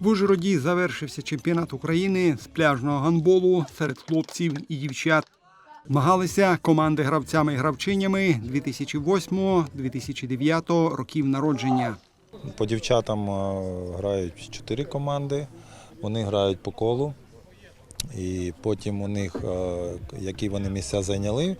В Ужгороді завершився чемпіонат України з пляжного гандболу серед хлопців і дівчат. Змагалися команди гравцями і гравчинями 2008-2009 років народження. По дівчатам е, грають чотири команди, вони грають по колу. І потім у них, е, які вони місця зайняли,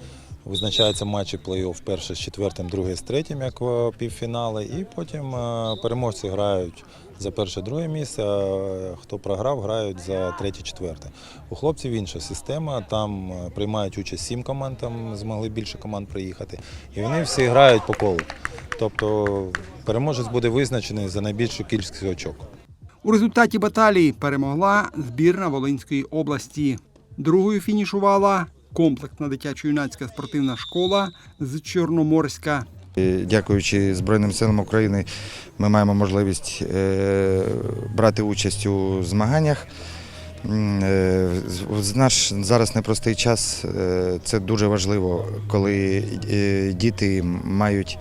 визначаються матчі плей-офф перше з четвертим, друге з третім, як півфінали. І потім е, переможці грають за перше, друге місце. а Хто програв, грають за третє, четверте. У хлопців інша система. Там е, приймають участь сім команд, там змогли більше команд приїхати. І вони всі грають по колу. Тобто переможець буде визначений за найбільшу кількість очок. У результаті баталії перемогла збірна Волинської області. Другою фінішувала комплексна дитячо-юнацька спортивна школа з Чорноморська. Дякуючи Збройним силам України, ми маємо можливість е, брати участь у змаганнях. М, е, Наш зараз непростий час. е, Це дуже важливо, коли е, діти мають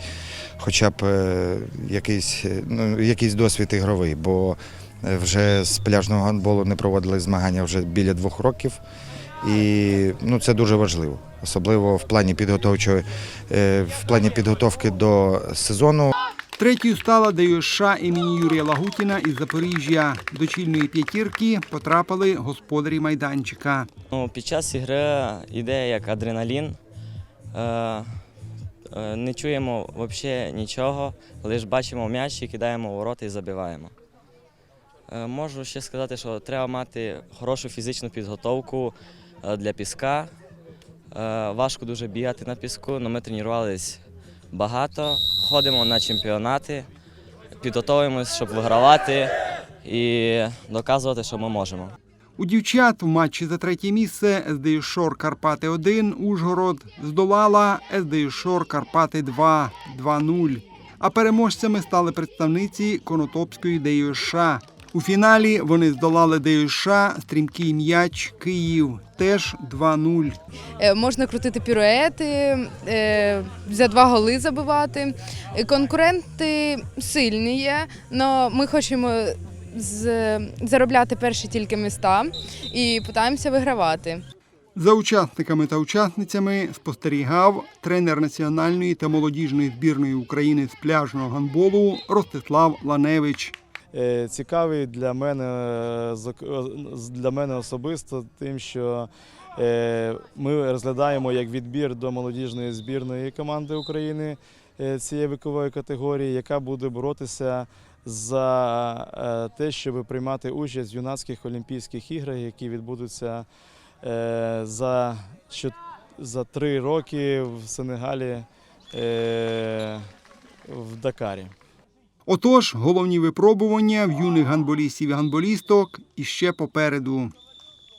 хоча б е, якийсь, е, ну, якийсь досвід ігровий, бо е, вже з пляжного гандболу не проводили змагання вже біля двох років. І ну, це дуже важливо, особливо в плані підготовчої, е, в плані підготовки до сезону. Третьою стала ДЮСШ імені Юрія Лагутіна із Запоріжжя. До чільної п'ятірки потрапили господарі майданчика. Ну, під час ігри йде як адреналін. Е, е, не чуємо взагалі нічого, лише бачимо м'яч і кидаємо ворота і забиваємо. Можу ще сказати, що треба мати хорошу фізичну підготовку для піска. Е, важко дуже бігати на піску, але ми тренувалися багато, ходимо на чемпіонати, підготовуємося, щоб вигравати і доказувати, що ми можемо. У дівчат в матчі за третє місце СДЮ Шор Карпати 1 Ужгород здолала СДЮ Шор Карпати 2 2-0. А переможцями стали представниці Конотопської ДЮСШ. У фіналі вони здолали ДЮСШ стрімкий м'яч Київ теж 2-0. Е, Можна крутити піруети, е, за два голи забивати. Е, Конкуренти сильні є, але ми хочемо заробляти перші тільки міста і питаємося вигравати. За учасниками та учасницями спостерігав тренер національної та молодіжної збірної України з пляжного гандболу Ростислав Ланевич. Е, цікавий для мене, е, е, для мене особисто тим, що ми розглядаємо як відбір до молодіжної збірної команди України цієї вікової категорії, яка буде боротися за те, щоб приймати участь в юнацьких Олімпійських іграх, які відбудуться за, за три роки в Сенегалі в Дакарі. Отож, головні випробування в юних гандболістів і гандболісток іще попереду.